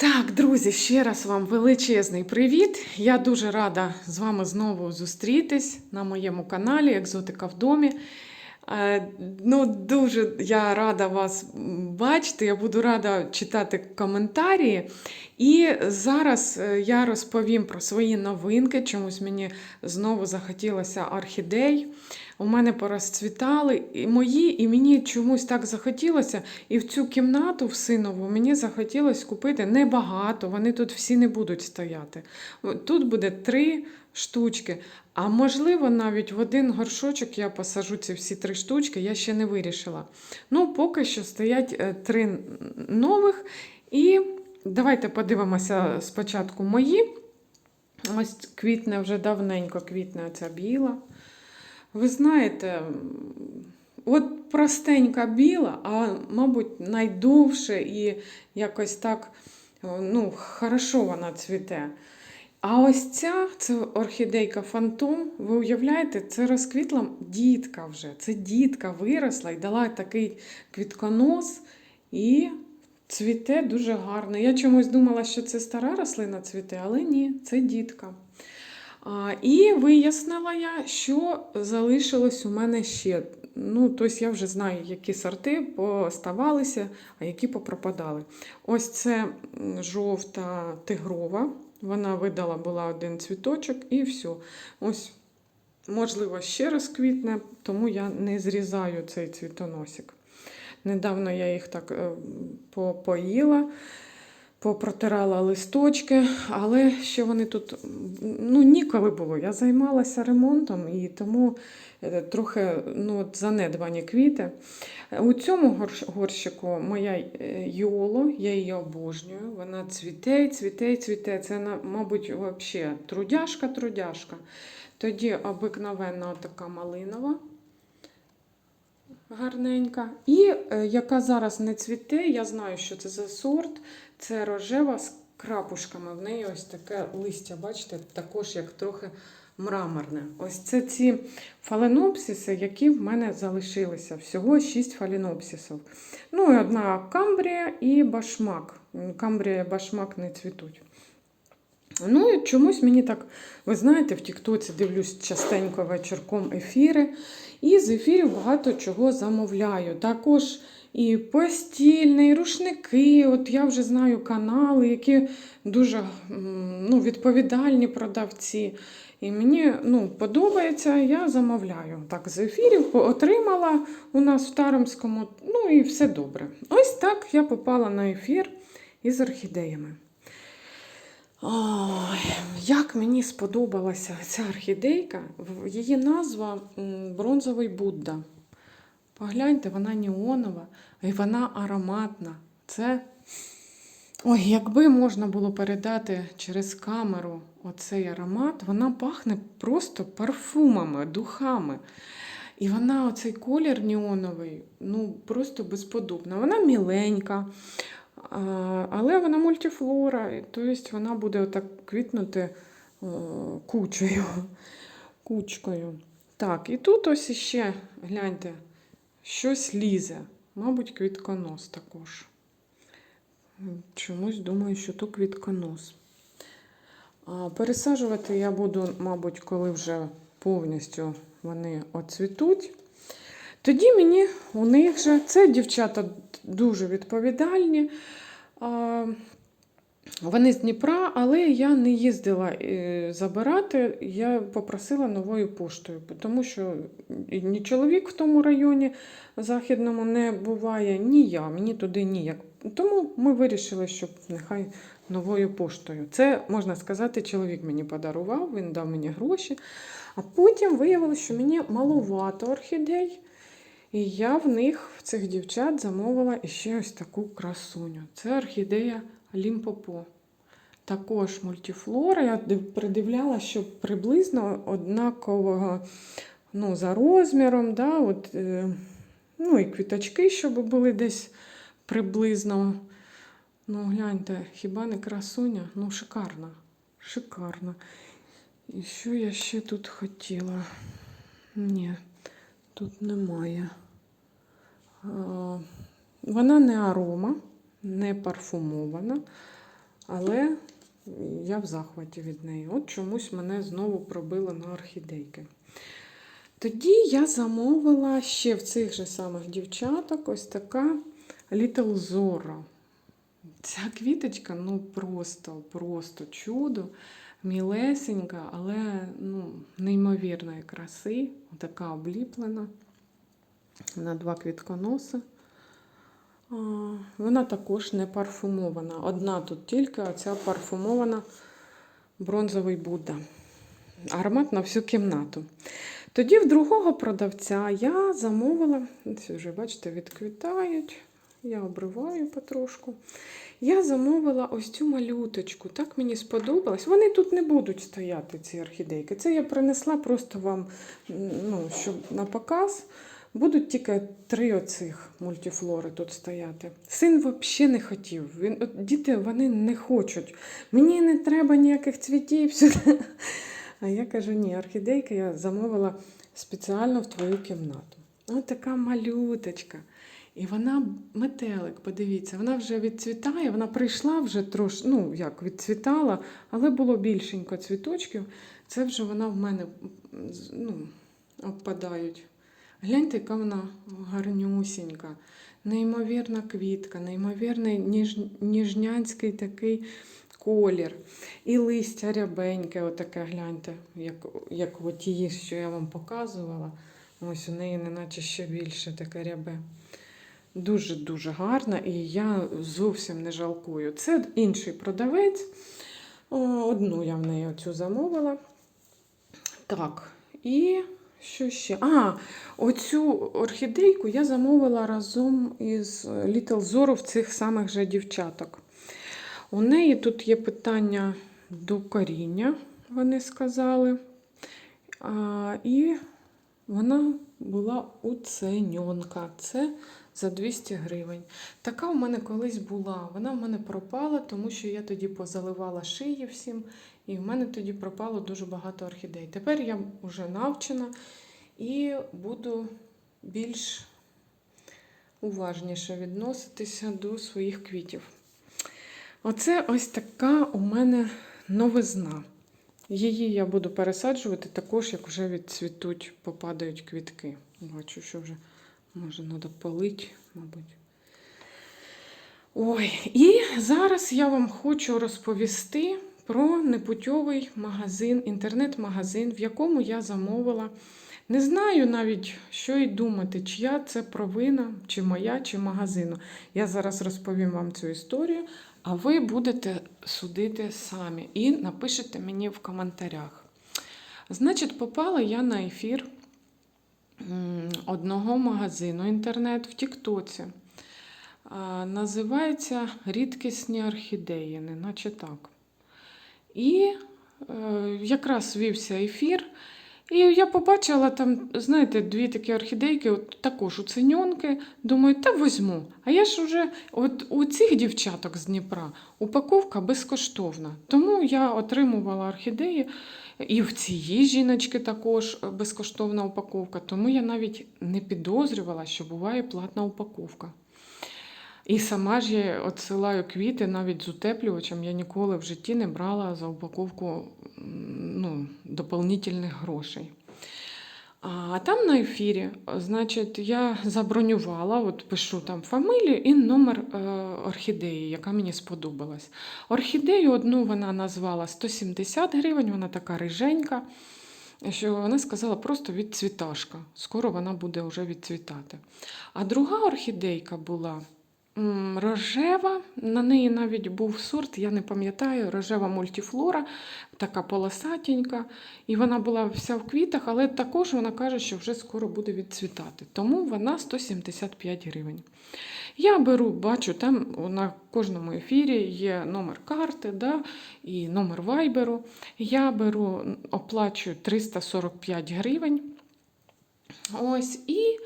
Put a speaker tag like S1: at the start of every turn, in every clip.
S1: Так, друзі, ще раз вам величезний привіт. Я дуже рада з вами знову зустрітись на моєму каналі Екзотика в домі. Е, Ну, дуже я рада вас бачити. Я буду рада читати коментарі. І зараз е, я розповім про свої новинки. Чомусь мені знову захотілося орхідей. У мене порозцвітали і мої, і мені чомусь так захотілося. І в цю кімнату в синову мені захотілося купити небагато. Вони тут всі не будуть стояти. Тут буде три штучки. А можливо, навіть в один горшочок я посажу ці всі три штучки, я ще не вирішила. Ну, поки що стоять е, три нових. І давайте подивимося спочатку мої. Ось квітне вже давненько квітне ця біла. Ви знаєте, от простенька біла, а, мабуть, найдовше і якось так ну, хорошо вона цвіте. А ось ця це орхідейка Фантом. Ви уявляєте, це розквітла дітка вже. Це дітка виросла і дала такий квітконос і цвіте дуже гарно. Я чомусь думала, що це стара рослина цвіте, але ні, це дітка. А, І вияснила я, що залишилось у мене ще. Ну, тобто я вже знаю, які сорти поставалися, а які попропадали. Ось це жовта тигрова. Вона видала була один цвіточок і все. Ось, можливо, ще раз квітне, тому я не зрізаю цей цвітоносик. Недавно я їх так е, поїла, попротирала листочки, але ще вони тут ну, ніколи було. Я займалася ремонтом і тому е, трохи ну, занедбані квіти. У цьому горщику моя е, йоло, я її обожнюю. Вона цвіте, цвіте, цвіте. Це, мабуть, взагалі трудяшка-трудяшка. Тоді обикновенна така малинова. Гарненька. І е, яка зараз не цвіте, я знаю, що це за сорт. Це рожева з крапушками. В неї ось таке листя, бачите, також як трохи мраморне. Ось це ці фаленопсиси, які в мене залишилися. Всього 6 фаленопсисів. Ну, і одна камбрія і башмак. Камбрія і башмак не цвітуть. Ну, і чомусь мені так, ви знаєте, в Тіктоці дивлюсь частенько вечірком ефіри. І з ефірів багато чого замовляю. Також і постільне, і рушники. От я вже знаю канали, які дуже ну, відповідальні продавці. І мені ну, подобається, я замовляю. Так, з ефірів отримала у нас в Таромському, ну і все добре. Ось так я попала на ефір із орхідеями. Ой, як мені сподобалася ця орхідейка, її назва Бронзовий Будда. Погляньте, вона неонова і вона ароматна. Це, ой, якби можна було передати через камеру оцей аромат, вона пахне просто парфумами, духами. І вона, оцей колір неоновий, ну просто безподобна. Вона міленька. Але вона мультифлора, тобто вона буде отак квітнути е, кучею. кучкою. Так, і тут ось іще, гляньте, щось лізе. Мабуть, квітконос також. Чомусь думаю, що то квітконос. Пересаджувати я буду, мабуть, коли вже повністю вони оцвітуть. Тоді мені у них же це дівчата дуже відповідальні. Вони з Дніпра, але я не їздила е, забирати, я попросила новою поштою, тому що ні чоловік в тому районі західному не буває, ні я, мені туди ніяк. Тому ми вирішили, щоб нехай новою поштою. Це, можна сказати, чоловік мені подарував, він дав мені гроші. А потім виявилося, що мені маловато орхідей. І я в них, в цих дівчат, замовила ще ось таку красуню. Це орхідея Лімпопо. Також мультифлора. Я придивляла, що приблизно однакового ну, за розміром. Да, от, е, Ну і квіточки, щоб були десь приблизно. Ну, гляньте, хіба не красуня? Ну, шикарна. Шикарна. І що я ще тут хотіла? Ні. Тут немає. Вона не арома, не парфумована. Але я в захваті від неї. От чомусь мене знову пробило на орхідейки. Тоді я замовила ще в цих же самих дівчаток ось така Little Zorro. Ця квіточка, ну просто, просто чудо, мілесенька, але ну, неймовірної краси, така обліплена на два квітконоси. Вона також не парфумована. Одна тут тільки, а ця парфумована бронзовий Будда. Аромат на всю кімнату. Тоді в другого продавця я замовила, ось вже, бачите, відквітають. Я обриваю потрошку. Я замовила ось цю малюточку. Так мені сподобалось. Вони тут не будуть стояти, ці орхідейки. Це я принесла просто вам, ну, щоб на показ. Будуть тільки три оцих мультифлори тут стояти. Син взагалі не хотів. Він, от, діти вони не хочуть. Мені не треба ніяких цвітів. А я кажу, ні, орхідейки я замовила спеціально в твою кімнату. Ось така малюточка. І вона метелик, подивіться, вона вже відцвітає, вона прийшла вже трош, ну як відцвітала, але було більшенько цвіточків. Це вже вона в мене ну, обпадають. Гляньте, яка вона гарнюсінька, неймовірна квітка, неймовірний ніж, ніжнянський такий колір. І листя рябеньке, отаке гляньте, як, як от тії, що я вам показувала. Ось у неї неначе ще більше таке рябе. Дуже-дуже гарна, і я зовсім не жалкую. Це інший продавець. Одну я в неї оцю замовила. Так, і що ще? А, оцю орхідейку я замовила разом із Little Zorro в цих самих же дівчаток. У неї тут є питання до коріння, вони сказали. А, і вона була уценьонка. Це за 200 гривень. Така у мене колись була. Вона в мене пропала, тому що я тоді позаливала шиї всім, і в мене тоді пропало дуже багато орхідей. Тепер я вже навчена і буду більш уважніше відноситися до своїх квітів. Оце ось така у мене новизна. Її я буду пересаджувати також, як вже відцвітуть, попадають квітки. Бачу, що вже може треба полити, мабуть. Ой, і зараз я вам хочу розповісти про непутьовий магазин, інтернет-магазин, в якому я замовила. Не знаю навіть, що й думати, чия це провина, чи моя, чи магазину. Я зараз розповім вам цю історію, а ви будете судити самі і напишете мені в коментарях. Значить, попала я на ефір одного магазину інтернет в Тіктоці. Називається Рідкісні орхідеї, неначе так. І е, якраз вівся ефір. І я побачила там, знаєте, дві такі орхідейки, от також уценьонки. Думаю, та візьму. А я ж уже от у цих дівчаток з Дніпра упаковка безкоштовна. Тому я отримувала орхідеї. І в цієї жіночки також безкоштовна упаковка. Тому я навіть не підозрювала, що буває платна упаковка. І сама ж я відсилаю квіти навіть з утеплювачем. Я ніколи в житті не брала за упаковку ну, дополнительних грошей. А там на ефірі, значить, я забронювала, от пишу там фамілію і номер е, орхідеї, яка мені сподобалась. Орхідею одну вона назвала 170 гривень, вона така риженька. Що вона сказала просто відцвіташка. Скоро вона буде вже відцвітати. А друга орхідейка була рожева, на неї навіть був сорт, я не пам'ятаю, рожева мультифлора, така полосатенька. І вона була вся в квітах, але також вона каже, що вже скоро буде відцвітати. Тому вона 175 гривень. Я беру, бачу, там на кожному ефірі є номер карти да, і номер вайберу. Я беру, оплачую 345 гривень. Ось, і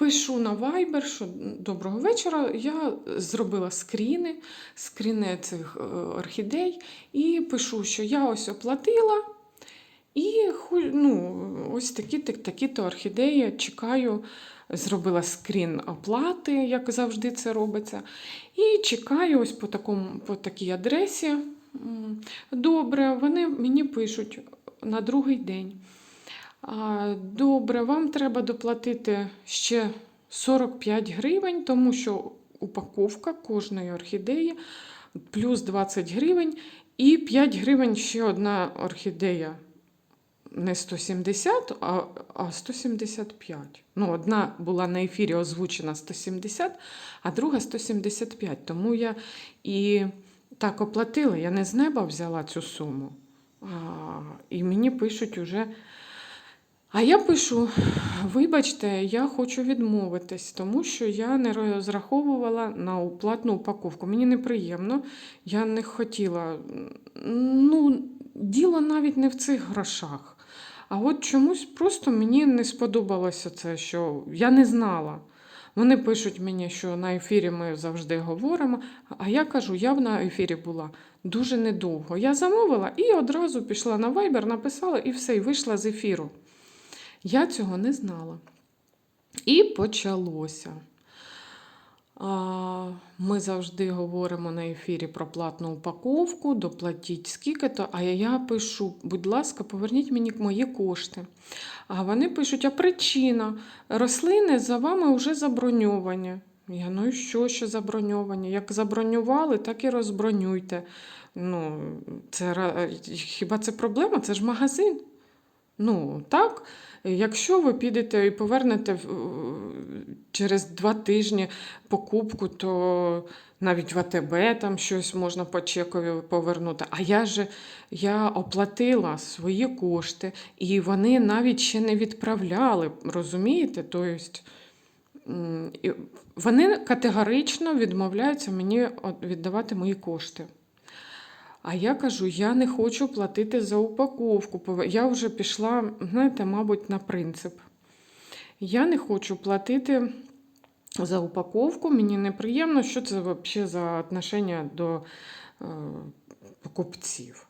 S1: пишу на Viber, що доброго вечора. Я зробила скріни, скріни цих е, орхідей, і пишу, що я ось оплатила. І ну, ось такі, так- такі-то орхідеї чекаю. Зробила скрін оплати, як завжди це робиться. І чекаю ось по, такому, по такій адресі. Добре, вони мені пишуть на другий день. Добре, вам треба доплатити ще 45 гривень, тому що упаковка кожної орхідеї плюс 20 гривень і 5 гривень ще одна орхідея. Не 170, а, а 175. Ну, одна була на ефірі озвучена 170, а друга 175. Тому я і так оплатила. Я не з неба взяла цю суму. А, і мені пишуть уже. А я пишу: вибачте, я хочу відмовитись, тому що я не розраховувала на платну упаковку. Мені неприємно, я не хотіла. Ну, діло навіть не в цих грошах. А от чомусь просто мені не сподобалося це, що я не знала. Вони пишуть мені, що на ефірі ми завжди говоримо. А я кажу, я на ефірі була дуже недовго. Я замовила і одразу пішла на Viber, написала і все, і вийшла з ефіру. Я цього не знала. І почалося. Ми завжди говоримо на ефірі про платну упаковку, доплатіть скільки-то, а я пишу, будь ласка, поверніть мені мої кошти. А вони пишуть, а причина, рослини за вами вже заброньовані. Я, ну і що, що заброньовані? Як забронювали, так і розбронюйте. Ну, це, хіба це проблема? Це ж магазин. Ну, так. Якщо ви підете і повернете через два тижні покупку, то навіть в АТБ там щось можна по чекові повернути. А я же я оплатила свої кошти, і вони навіть ще не відправляли, розумієте? Тобто, вони категорично відмовляються мені віддавати мої кошти. А я кажу, я не хочу платити за упаковку. Я вже пішла, знаєте, мабуть, на принцип. Я не хочу платити за упаковку, мені неприємно, що це взагалі за отношення до е, покупців.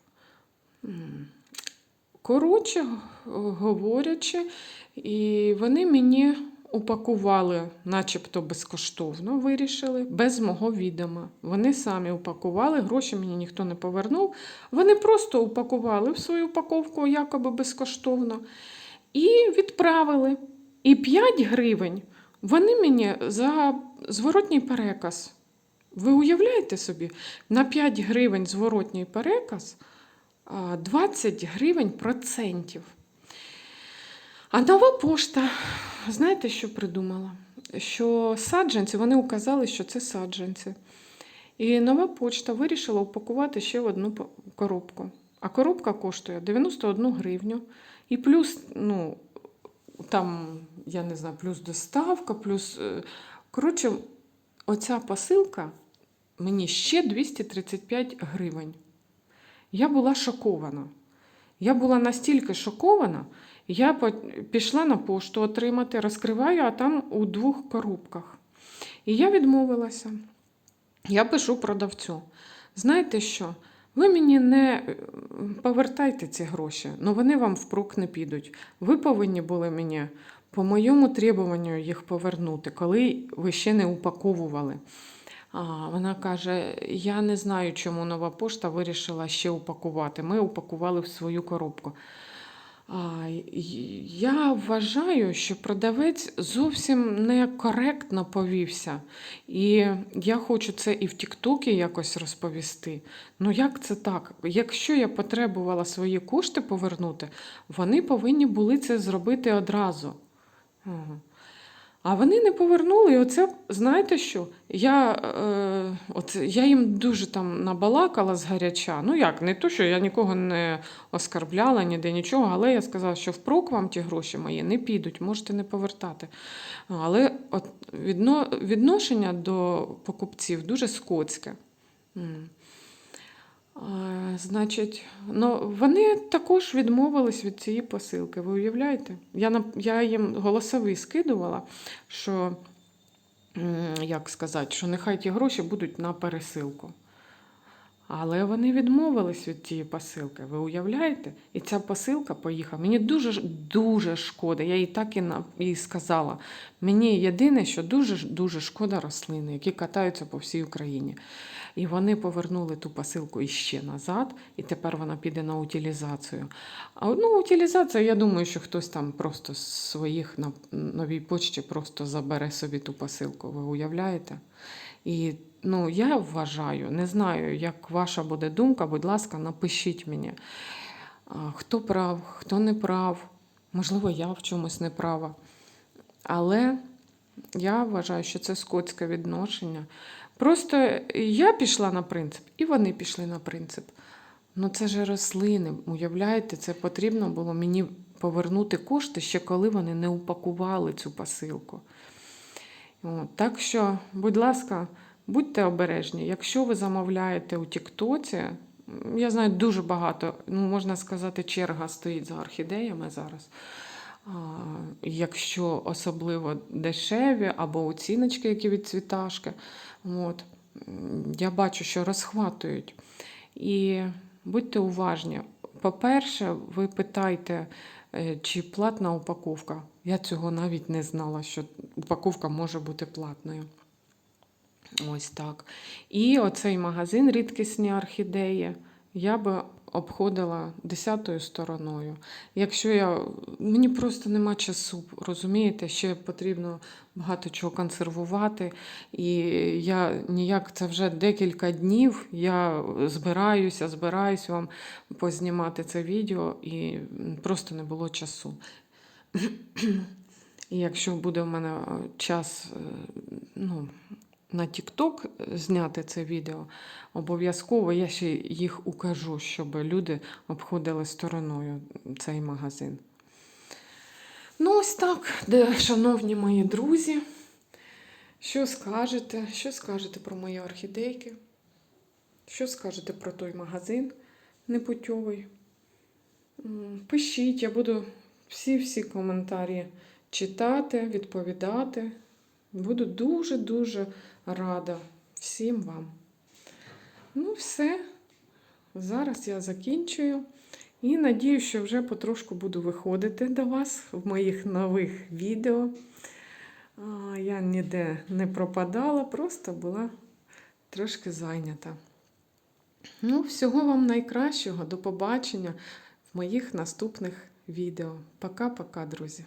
S1: Коротше говорячи, і вони мені упакували, начебто безкоштовно вирішили, без мого відома. Вони самі упакували, гроші мені ніхто не повернув. Вони просто упакували в свою упаковку якоби безкоштовно і відправили. І 5 гривень вони мені за зворотній переказ. Ви уявляєте собі, на 5 гривень зворотній переказ 20 гривень процентів. А нова пошта, знаєте, що придумала? Що саджанці, вони указали, що це саджанці. І нова почта вирішила упакувати ще в одну коробку. А коробка коштує 91 гривню. І плюс, ну, там, я не знаю, плюс доставка, плюс. е, Коротше, оця посилка мені ще 235 гривень. Я була шокована. Я була настільки шокована, я пішла на пошту отримати, розкриваю, а там у двох коробках. І я відмовилася. Я пишу продавцю. Знаєте що? Ви мені не е, повертайте ці гроші, але вони вам впрок не підуть. Ви повинні були мені по моєму требуванню їх повернути, коли ви ще не упаковували. А, вона каже: Я не знаю, чому нова пошта вирішила ще упакувати. Ми упакували в свою коробку. Я вважаю, що продавець зовсім некоректно повівся. І я хочу це і в Тіктокі якось розповісти. Ну як це так? Якщо я потребувала свої кошти повернути, вони повинні були це зробити одразу. А вони не повернули. І оце, знаєте що? Я, е, от, я їм дуже там набалакала згаряча. Ну як, не то, що я нікого не оскарбляла, ніде нічого, але я сказала, що впрок вам ті гроші мої не підуть, можете не повертати. Але от, відно, відношення до покупців дуже скотське. Значить, ну, вони також відмовились від цієї посилки. Ви уявляєте? Я, я їм голосовий скидувала, що, як сказати, що нехай ті гроші будуть на пересилку. Але вони відмовились від тієї посилки. Ви уявляєте? І ця посилка поїхала. Мені дуже дуже шкода. Я їй так і, і сказала. Мені єдине, що дуже дуже шкода рослини, які катаються по всій Україні. І вони повернули ту посилку іще назад, і тепер вона піде на утилізацію. А ну, утилізація, я думаю, що хтось там просто з своїх на новій почті просто забере собі ту посилку. Ви уявляєте? І ну, я вважаю, не знаю, як ваша буде думка, будь ласка, напишіть мені, хто прав, хто не прав. Можливо, я в чомусь не права. Але я вважаю, що це скотське відношення. Просто я пішла на принцип, і вони пішли на принцип. Ну це ж рослини, уявляєте, це потрібно було мені повернути кошти ще коли вони не упакували цю посилку. От, так що, будь ласка, будьте обережні. Якщо ви замовляєте у Тіктоці, я знаю дуже багато, ну можна сказати, черга стоїть за орхідеями зараз. Якщо особливо дешеві або оціночки, які від цвіташки, от, я бачу, що розхватують. І будьте уважні. По-перше, ви питайте, е, чи платна упаковка. Я цього навіть не знала, що упаковка може бути платною. Ось так. І оцей магазин рідкісні орхідеї я би обходила десятою стороною. Якщо я. Мені просто нема часу, розумієте, ще потрібно багато чого консервувати. І я ніяк це вже декілька днів. Я збираюся, збираюсь вам познімати це відео, і просто не було часу. І якщо буде в мене час е, ну, на TikTok зняти це відео, обов'язково я ще їх укажу, щоб люди обходили стороною цей магазин. Ну, ось так, де, шановні мої друзі, що скажете? Що скажете про мої орхідейки? Що скажете про той магазин непутьовий? Пишіть, я буду всі-всі коментарі читати, відповідати. Буду дуже-дуже рада всім вам. Ну, все. Зараз я закінчую. І надію, що вже потрошку буду виходити до вас в моїх нових відео. Я ніде не пропадала, просто була трошки зайнята. Ну, всього вам найкращого. До побачення в моїх наступних відео. Пока-пока, друзі.